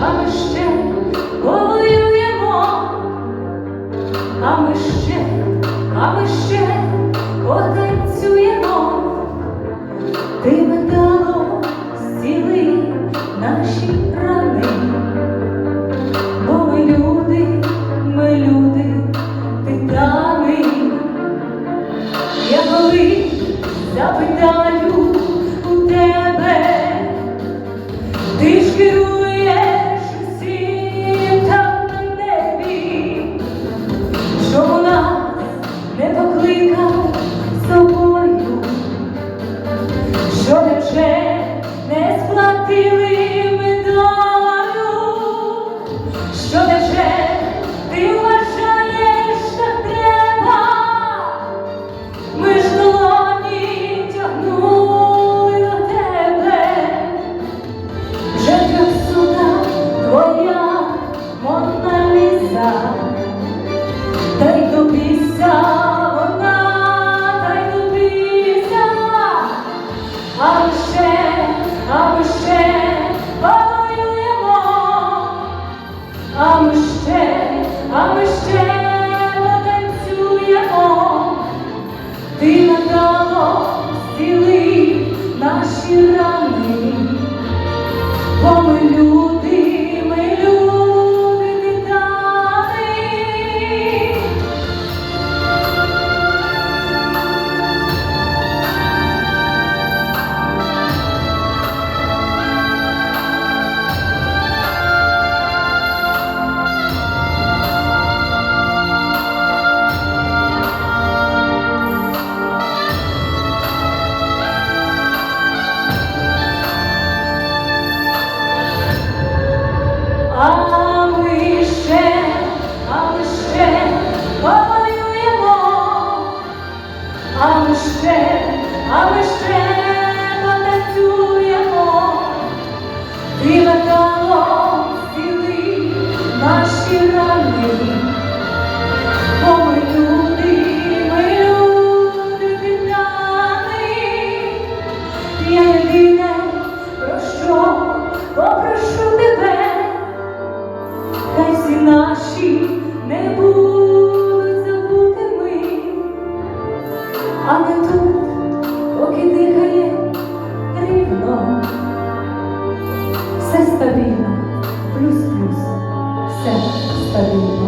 а ми ще повоюємо, а ми ще, а ми ще. а ми ще, а ми ще потанцюємо, ти надало зціли наші рани, помилю. ще, а ми ще потанцюємо, ти металом сіли наші рани, бо. studying.